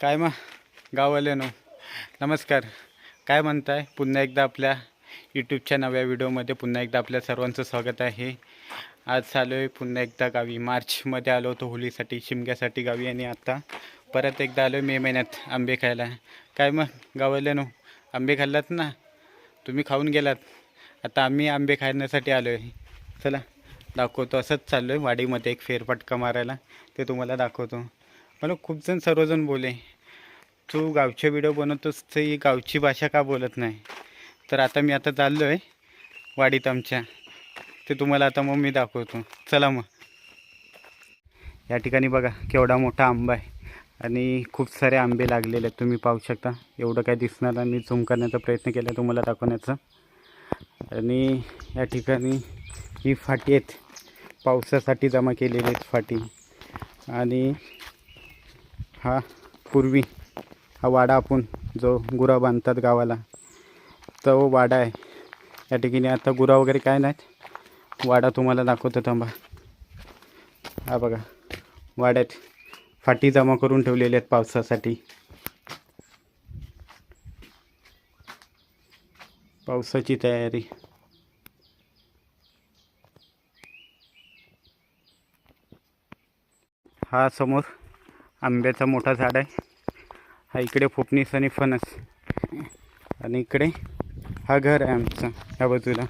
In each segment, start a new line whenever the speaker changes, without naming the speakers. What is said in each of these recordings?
काय मग गाववाल्यानो नमस्कार. काय म्हणताय? पुन्हा एकदा आपल्या यूट्यूबच्या नव्या व्हिडिओमध्ये पुन्हा एकदा आपल्या सर्वांचं स्वागत आहे. आज आलो आहे पुन्हा एकदा गावी. मार्चमध्ये आलो होतो होलीसाठी शिमग्यासाठी गावी आणि आता परत एकदा आलो आहे मे महिन्यात आंबे खायला. काय मग गाववाल्यानो आंबे खाल्लात ना? तुम्ही खाऊन गेलात. आता आम्ही आंबे खाण्यासाठी आलो आहे चला दाखवतो. असंच चाललो आहे. वाडीमध्ये एक फेरफटका मारायला. ते तुम्हाला दाखवतो. मला खूप जण सर्वजण बोले तू गावचे व्हिडिओ बनवतोस तर ही गावची भाषा का बोलत नाही? तर आता मी आता चाललो आहे वाडीत आमच्या. ते तुम्हाला आता मग मी दाखवतो. चला मग. या ठिकाणी बघा केवढा मोठा आंबा आहे. आणि खूप सारे आंबे लागलेले आहेत. तुम्ही पाहू शकता. एवढं काय दिसणार मी झूम करण्याचा प्रयत्न केला तुम्हाला दाखवण्याचा. आणि या ठिकाणी ही फाटी आहेत. पावसासाठी जमा केलेली आहेत फाटी. आणि हा पूर्वी हा वाडा आपण जो गुरा बांधतात गावाला तो वाडा आहे. या ठिकाणी आता गुरा वगैरे काय नाहीत. वाडा तुम्हाला दाखवतो थांबा. हा बघा वाड्यात फाटी जमा करून ठेवलेल्या आहेत पावसासाठी. पावसाची तयारी. हा समोर आंब्याचा मोठा झाड आहे. हा इकडे फोपणीस आणि फणस. आणि इकडे हा घर आहे आमचं ह्या बाजूला.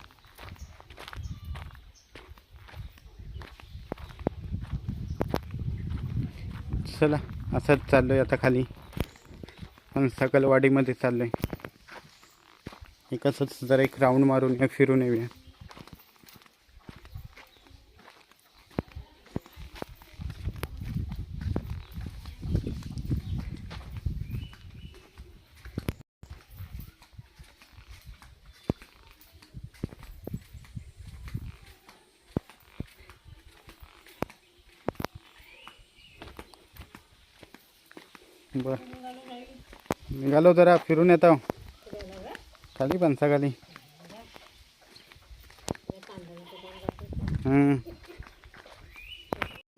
चला असंच चाललो आहे आता खाली. पण सकलवाडीमध्ये चाललो आहे एक असंच जरा एक राऊंड मारून या फिरून येऊया. बर. निघालो जरा फिरून येतो. खाली पणसा खाली.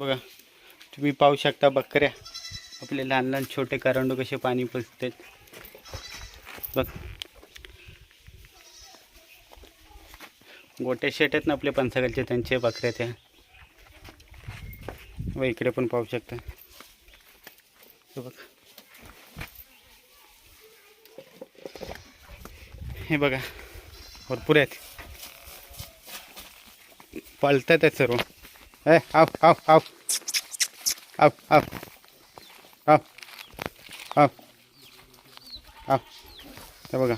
बघा तुम्ही पाहू शकता बकऱ्या. आपले लहान लहान छोटे करंडू कसे पाणी पुसतात. बघ. गोटे शेट आहेत ना आपले पंचाखालचे त्यांचे बकऱ्या त्या. व इकडे पण पाहू शकता. बघ. हे बघा भरपूर आहेत. पळतात आहेत सर्व. ए आव आव आव आव आव आव आव आव हे बघा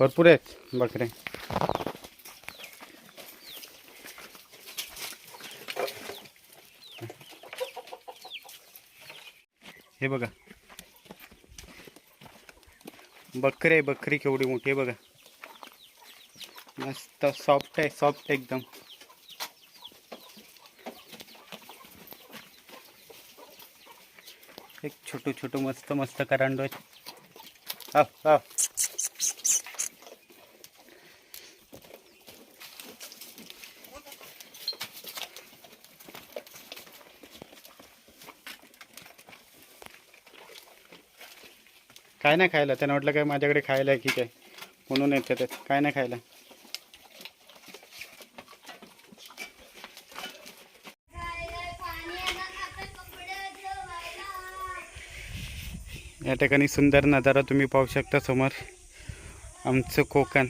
भरपूर आहेत बकरे. हे बघा बकरी आहे बकरी केवढी मोठी आहे बघा. मस्त सॉफ्ट आहे सॉफ्ट एकदम. एक छोटू छोटू मस्त मस्त करांडो आहेत काय नाही खायला. त्यांना वाटलं काय माझ्याकडे खायला आहे की काय? म्हणून येत त्यात काय नाही खायला. या ठिकाणी सुंदर नजारा तुम्ही पाहू शकता समोर. आमचं कोकण.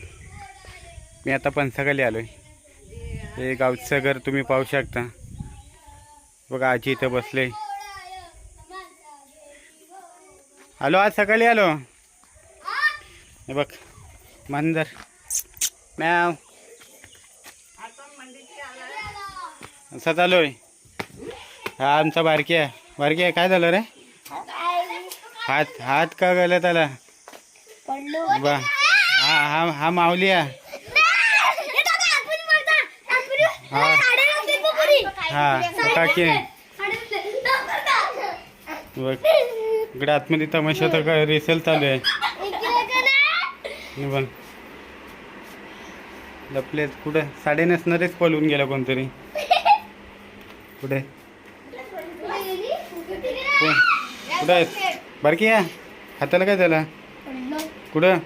मी आता पणसाखाली आलो आहे हे गावचं घर तुम्ही पाहू शकता. बघा आजी इथं बसले आलो आज सकाळी आलो. हे बघ मांजर मॅव असा चालू आहे हा आमचा बारकी आहे. बारकी आहे काय झालं रे? हात हात का गेला त्याला? बा हा हा हा माऊली आहे. हा. हा काकी बघ. इकडे आतमध्ये तमाशा तर काय रेसेल चालू आहे. बघ. लपले कुठे? साडे नसणारेच पळून गेला कोणतरी. कुठे? कुठे आहेत? बारकी या हाताला काय झाला? कुठं?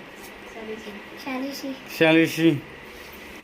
शालीशी.